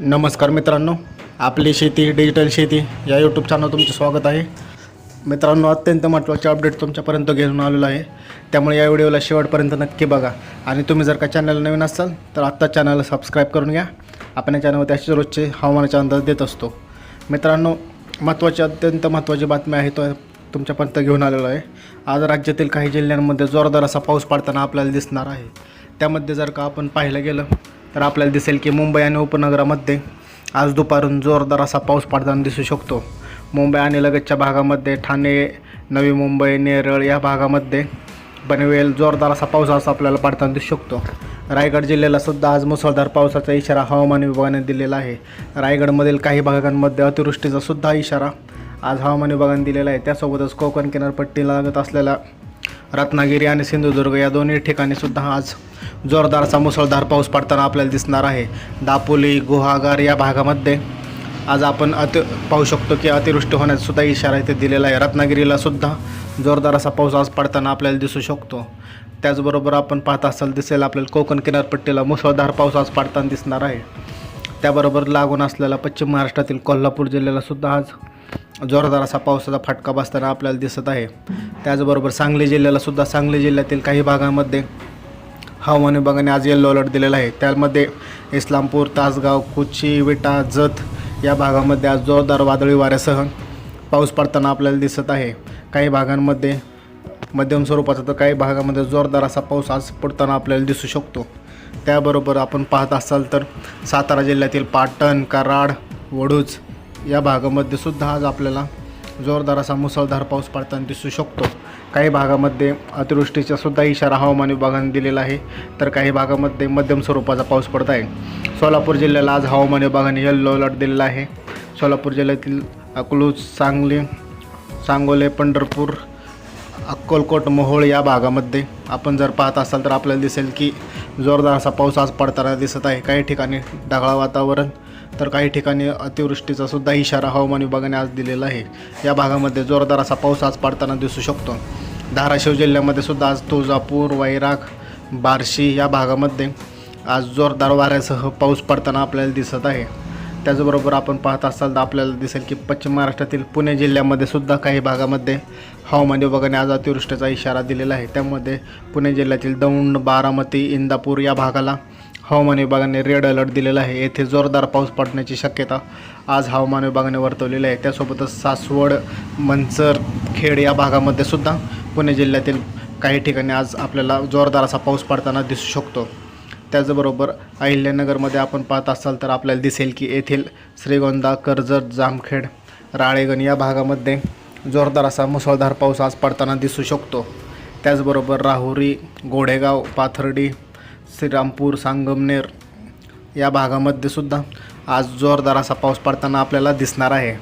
नमस्कार मित्रांनो आपली शेती डिजिटल शेती या यूट्यूब चॅनल तुमचं स्वागत आहे. मित्रांनो अत्यंत महत्त्वाचे अपडेट तुमच्यापर्यंत घेऊन आलेलो आहे. त्यामुळे या व्हिडिओला शेवटपर्यंत नक्की बघा. आणि तुम्ही जर का चॅनल नवीन असाल तर आत्ता चॅनलला सबस्क्राईब करून घ्या. आपण या चॅनलवर असे रोजचे हवामानाचा अंदाज देत असतो. मित्रांनो महत्त्वाची अत्यंत महत्त्वाची बातमी आहे तो तुमच्यापर्यंत घेऊन आलेलो आहे. आज राज्यातील काही जिल्ह्यांमध्ये जोरदार असा पाऊस पडताना आपल्याला दिसणार आहे. त्यामध्ये जर का आपण पाहायला गेलं तर आपल्याला दिसेल की मुंबई आणि उपनगरामध्ये आज दुपारून जोरदार असा पाऊस पडताना दिसू शकतो. मुंबई आणि लगतच्या भागामध्ये ठाणे नवी मुंबई नेरळ या भागामध्ये बनवेल जोरदार असा पाऊस असा आपल्याला पडताना दिसू शकतो. रायगड जिल्ह्याला सुद्धा आज मुसळधार पावसाचा इशारा हवामान विभागाने दिलेला आहे. रायगडमधील काही भागांमध्ये अतिवृष्टीचा सुद्धा इशारा आज हवामान विभागाने दिलेला आहे. त्यासोबतच कोकण किनारपट्टीला लागत असलेल्या रत्नागिरी आणि सिंधुदुर्ग या दोन्ही ठिकाणी सुद्धा आज जोरदारचा मुसळधार पाऊस पडताना आपल्याला दिसणार आहे. दापोली गुहागार या भागामध्ये आज आपण अति पाहू शकतो की अतिवृष्टी होण्याचा सुद्धा इशारा इथे दिलेला आहे. रत्नागिरीला सुद्धा जोरदार असा पाऊस आज पडताना आपल्याला दिसू शकतो. त्याचबरोबर आपण पाहत असाल दिसेल आपल्याला कोकण किनारपट्टीला मुसळधार पाऊस आज पडताना दिसणार आहे. त्याबरोबर लागून असलेला पश्चिम महाराष्ट्रातील कोल्हापूर जिल्ह्याला सुद्धा आज जोरदार असा पावसाचा फटका बसताना आपल्याला दिसत आहे. त्याचबरोबर सांगली जिल्ह्याला सुद्धा सांगली जिल्ह्यातील काही भागामध्ये हवामान विभागाने आज येल्लो अलर्ट दिलेला आहे. त्यामध्ये इस्लामपूर तासगाव कुची विटा जत या भागामध्ये आज जोरदार वादळी वाऱ्यासह पाऊस पडताना आपल्याला दिसत आहे. काही भागांमध्ये मध्यम स्वरूपाचा तर काही भागामध्ये जोरदार असा पाऊस आज पडताना आपल्याला दिसू शकतो. त्याबरोबर आपण पाहत असाल तर सातारा जिल्ह्यातील पाटण कराड वडूज या भागामध्ये सुद्धा आज आपल्याला जोरदार असा मुसळधार पाऊस पडताना दिसू शकतो. काही भागामध्ये अतिवृष्टीचा सुद्धा इशारा हवामान विभागाने दिलेला आहे. तर काही भागामध्ये मध्यम स्वरूपाचा पाऊस पडत आहे. सोलापूर जिल्ह्याला आज हवामान विभागाने येल्लो अलर्ट दिलेला आहे. सोलापूर जिल्ह्यातील अकलूज सांगली सांगोले पंढरपूर अक्कलकोट मोहोळ या भागामध्ये आपण जर पाहत असाल तर आपल्याला दिसेल की जोरदार असा पाऊस आज पडताना दिसत आहे. काही ठिकाणी ढगाळ वातावरण तर काही ठिकाणी अतिवृष्टीचा सुद्धा इशारा हवामान विभागाने आज दिलेला आहे. या भागामध्ये जोरदार असा पाऊस आज पडताना दिसू शकतो. धाराशिव जिल्ह्यामध्ये सुद्धा आज तुळजापूर वैराग बार्शी या भागामध्ये आज जोरदार वाऱ्यासह पाऊस पडताना आपल्याला दिसत आहे. त्याचबरोबर आपण पाहत असाल तर आपल्याला दिसेल की पश्चिम महाराष्ट्रातील पुणे जिल्ह्यामध्ये सुद्धा काही भागामध्ये हवामान विभागाने आज अतिवृष्टीचा इशारा दिलेला आहे. त्यामध्ये पुणे जिल्ह्यातील दौंड बारामती इंदापूर या भागाला हवामान विभागाने रेड अलर्ट दिलेला आहे. येथे जोरदार पाऊस पडण्याची शक्यता आज हवामान विभागाने वर्तवलेली आहे. त्यासोबतच सासवड मंचर खेड या भागामध्ये सुद्धा पुणे जिल्ह्यातील काही ठिकाणी आज आपल्याला जोरदार असा पाऊस पडताना दिसू शकतो. त्याचबरोबर अहिल्यानगरमध्ये आपण पाहत असाल तर आपल्याला दिसेल की येथील श्रीगोंदा कर्जत जामखेड राळेगण या भागामध्ये जोरदार असा मुसळधार पाऊस आज पडताना दिसू शकतो. त्याचबरोबर राहुरी गोडेगाव पाथर्डी श्रीरामपूर संगमनेर या भागामध्ये सुद्धा आज जोरदार असा पाऊस पडताना आपल्याला दिसणार आहे.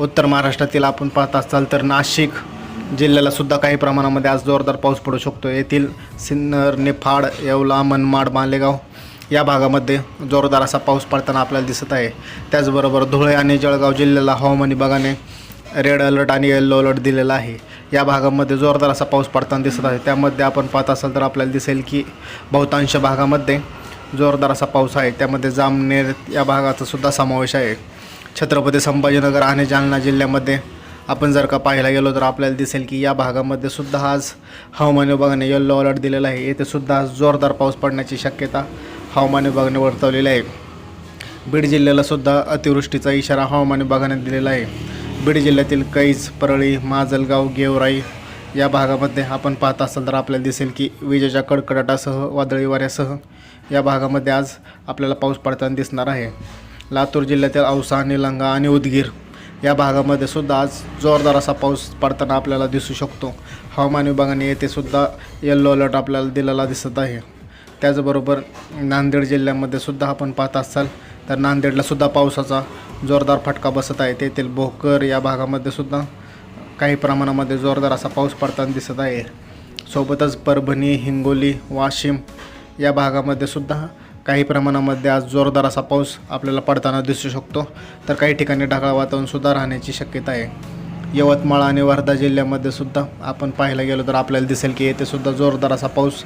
उत्तर महाराष्ट्रातील आपण पाहत असाल तर नाशिक जिल्ह्याला सुद्धा काही प्रमाणामध्ये आज जोरदार पाऊस पडू शकतो. येथील सिन्नर निफाड येवला मनमाड मालेगाव या भागामध्ये जोरदार असा पाऊस पडताना आपल्याला दिसत आहे. त्याचबरोबर धुळे आणि जळगाव जिल्ह्याला हवामान विभागाने रेड अलर्ट आणि येल्लो अलर्ट दिलेला आहे. या भागामध्ये जोरदार असा पाऊस पडताना दिसत आहे. त्यामध्ये आपण पाहत असाल तर आपल्याला दिसेल की बहुतांश भागामध्ये जोरदार असा पाऊस आहे. त्यामध्ये जामनेर या भागाचा सुद्धा समावेश आहे. छत्रपती संभाजीनगर आणि जालना जिल्ह्यामध्ये आपण जर का पाहायला गेलो तर आपल्याला दिसेल की या भागामध्ये सुद्धा आज हवामान विभागाने येल्लो अलर्ट दिलेला आहे. येथे सुद्धा आज जोरदार पाऊस पडण्याची शक्यता हवामान विभागाने वर्तवलेली आहे. बीड जिल्ह्याला सुद्धा अतिवृष्टीचा इशारा हवामान विभागाने दिलेला आहे. बीड जिल्ह्यातील कैज परळी माजलगाव गेवराई या भागामध्ये आपण पाहत असाल तर आपल्याला दिसेल की विजेच्या कडकडाटासह वादळी वाऱ्यासह या भागामध्ये आज आपल्याला पाऊस पडताना दिसणार आहे. लातूर जिल्ह्यातील औसा निलंगा आणि उदगीर या भागामध्ये सुद्धा आज जोरदार असा पाऊस पडताना आपल्याला दिसू शकतो. हवामान विभागाने येथे सुद्धा येल्लो अलर्ट आपल्याला दिलेला दिसत आहे. त्याचबरोबर नांदेड जिल्ह्यामध्ये सुद्धा आपण पाहत असाल तर नांदेडला सुद्धा पावसाचा जोरदार फटका बसत आहे. तेथील भोकर या भागामध्ये सुद्धा काही प्रमाणामध्ये जोरदार असा पाऊस पडताना दिसत आहे. सोबतच परभणी हिंगोली वाशिम या भागामध्ये सुद्धा काही प्रमाणामध्ये आज जोरदार असा पाऊस आपल्याला पडताना दिसू शकतो. तर काही ठिकाणी ढगाळ वातावरण सुद्धा राहण्याची शक्यता आहे. यवतमाळ आणि वर्धा जिल्ह्यामध्ये सुद्धा आपण पाहायला गेलो तर आपल्याला दिसेल की येथे सुद्धा जोरदार असा पाऊस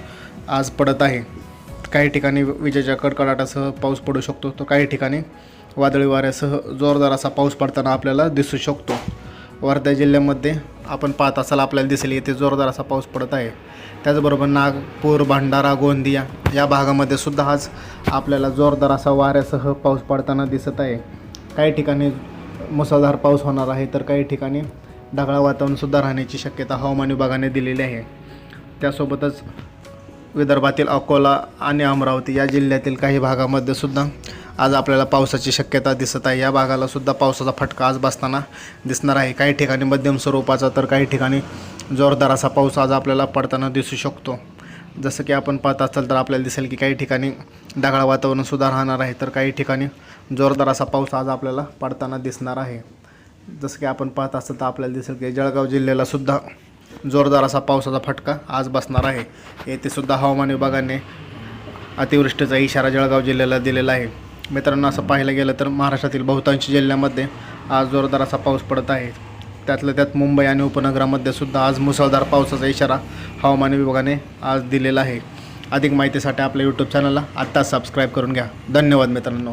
आज पडत आहे. काही ठिकाणी विजेच्या कडकडाटासह पाऊस पडू शकतो. तर काही ठिकाणी वादळी वाऱ्यासह जोरदार असा पाऊस पडताना आपल्याला दिसू शकतो. वर्धा जिल्ह्यामध्ये आपण पाहत असाल आपल्याला दिसेल येथे जोरदार असा पाऊस पडत आहे. त्याचबरोबर नागपूर भंडारा गोंदिया या भागामध्ये सुद्धा आज आपल्याला जोरदार असा वाऱ्यासह पाऊस पडताना दिसत आहे. काही ठिकाणी मुसळधार पाऊस होणार आहे तर काही ठिकाणी ढगाळ वातावरणसुद्धा राहण्याची शक्यता हवामान विभागाने दिलेली आहे. त्यासोबतच विदर्भातील अकोला आणि अमरावती या जिल्ह्यातील काही भागामध्ये सुद्धा आज आपल्याला पावसाची शक्यता दिसत आहे. या भागाला सुद्धा पावसाचा फटका आज बसताना दिसणार आहे. काही ठिकाणी मध्यम स्वरूपाचा तर काही ठिकाणी जोरदार असा पाऊस आज आपल्याला पडताना दिसू शकतो. जसं की आपण पाहत असाल तर आपल्याला दिसेल की काही ठिकाणी ढगाळ वातावरणसुद्धा राहणार आहे. तर काही ठिकाणी जोरदार असा पाऊस आज आपल्याला पडताना दिसणार आहे. जसं की आपण पाहत असाल तर आपल्याला दिसेल की जळगाव जिल्ह्याला सुद्धा जोरदार असा पावसाचा फटका आज बसणार आहे. येथे सुद्धा हवामान विभागाने अतिवृष्टीचा इशारा जळगाव जिल्ह्याला दिलेला आहे. मित्रांनो असं पाहायला गेलं तर महाराष्ट्रातील बहुतांश जिल्ह्यामध्ये आज जोरदार असा पाऊस पडत आहे. त्यातल्या त्यात मुंबई आणि उपनगरामध्ये सुद्धा आज मुसळधार पावसाचा इशारा हवामान विभागाने आज दिलेला आहे. अधिक माहितीसाठी आपल्या यूट्यूब चॅनलला आत्ताच सबस्क्राईब करून घ्या. धन्यवाद मित्रांनो.